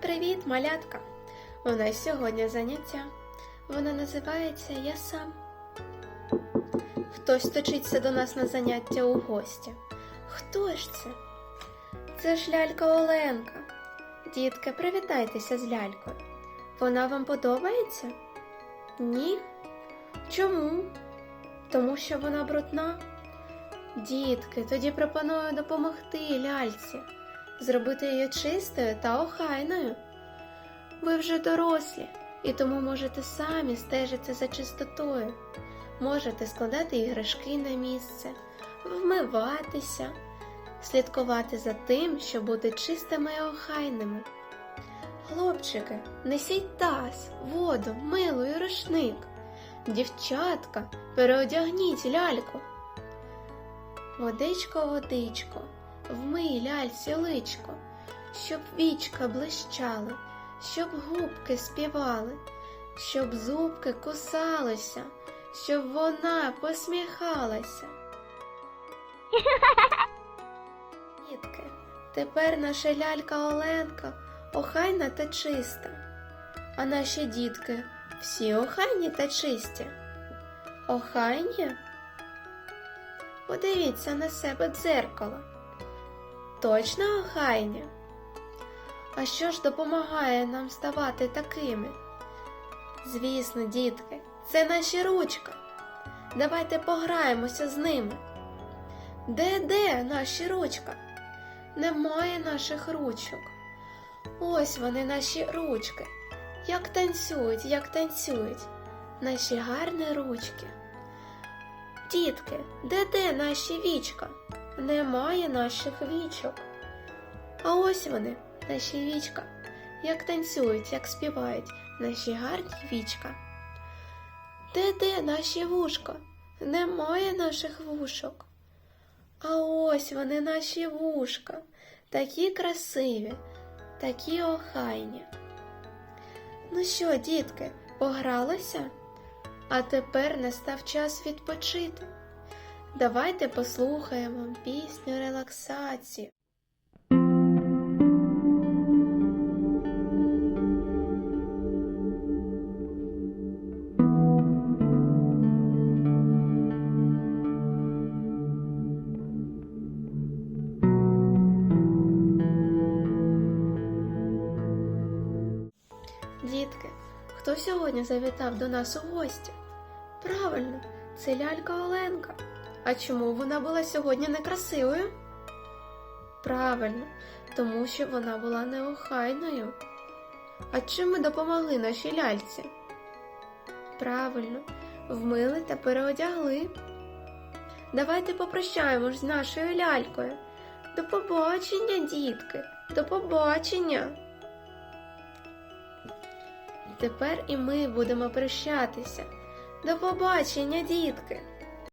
Привіт, малятка! У нас сьогодні заняття. Воно називається Я сам. Хтось точиться до нас на заняття у гості. Хто ж це? Це ж лялька Оленка. Дітки, привітайтеся з лялькою. Вона вам подобається? Ні? Чому? Тому що вона брудна? Дітки, тоді пропоную допомогти ляльці, зробити її чистою та охайною. Ви вже дорослі, і тому можете самі стежити за чистотою. Можете складати іграшки на місце, вмиватися, слідкувати за тим, щоб бути чистими і охайними. Хлопчики, несіть таз, воду, мило і рушник. Дівчатка, переодягніть ляльку. Водичко, водичко, вмий ляльці личко, щоб вічка блищали, щоб губки співали, щоб зубки кусалися, щоб вона посміхалася. Дітки, тепер наша лялька Оленка охайна та чиста, а наші дітки всі охайні та чисті. Охайні? Подивіться на себе дзеркало. Точно охайні? А що ж допомагає нам ставати такими? Звісно, дітки, це наші ручка. Давайте пограємося з ними. Де де наші ручка? Немає наших ручок. Ось вони наші ручки. Як танцюють, як танцюють. Наші гарні ручки. Дітки, де де наші вічка? Немає наших вічок. А ось вони, наші вічка, як танцюють, як співають наші гарні вічка. Де де наші вушка? Немає наших вушок. А ось вони наші вушка, такі красиві, такі охайні. Ну що, дітки, погралися? А тепер настав час відпочити. Давайте послухаємо пісню релаксації. Дітки, хто сьогодні завітав до нас у гості? Правильно, це лялька Оленка. А чому вона була сьогодні некрасивою? Правильно, тому що вона була неохайною. А чим ми допомогли нашій ляльці? Правильно, вмили та переодягли. Давайте попрощаємось з нашою лялькою. До побачення, дітки, до побачення. Тепер і ми будемо прощатися. До побачення, дітки!